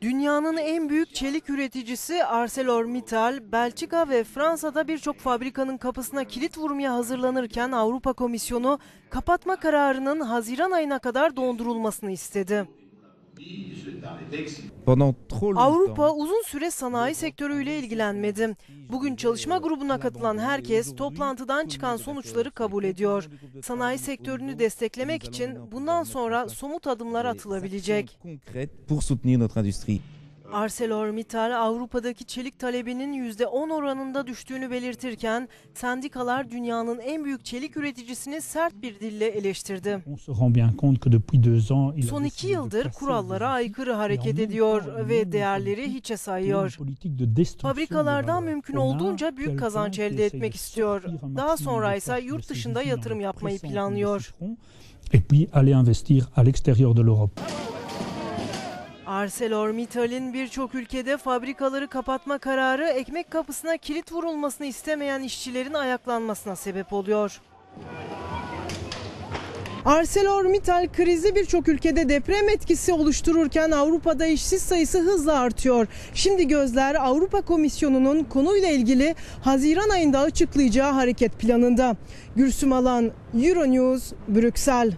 Dünyanın en büyük çelik üreticisi ArcelorMittal, Belçika ve Fransa'da birçok fabrikanın kapısına kilit vurmaya hazırlanırken Avrupa Komisyonu kapatma kararının Haziran ayına kadar dondurulmasını istedi. Avrupa uzun süre sanayi sektörüyle ilgilenmedi. Bugün çalışma grubuna katılan herkes toplantıdan çıkan sonuçları kabul ediyor. Sanayi sektörünü desteklemek için bundan sonra somut adımlar atılabilecek. ArcelorMittal Avrupa'daki çelik talebinin %10 oranında düştüğünü belirtirken sendikalar dünyanın en büyük çelik üreticisini sert bir dille eleştirdi. Son iki yıldır kurallara aykırı hareket ediyor ve değerleri hiçe sayıyor. Fabrikalardan mümkün olduğunca büyük kazanç elde etmek istiyor. Daha sonra ise yurt dışında yatırım yapmayı planlıyor. Et puis aller investir à l'extérieur de l'Europe. ArcelorMittal'in birçok ülkede fabrikaları kapatma kararı ekmek kapısına kilit vurulmasını istemeyen işçilerin ayaklanmasına sebep oluyor. ArcelorMittal krizi birçok ülkede deprem etkisi oluştururken Avrupa'da işsiz sayısı hızla artıyor. Şimdi gözler Avrupa Komisyonu'nun konuyla ilgili Haziran ayında açıklayacağı hareket planında. Gürsüm Alan, Euronews, Brüksel.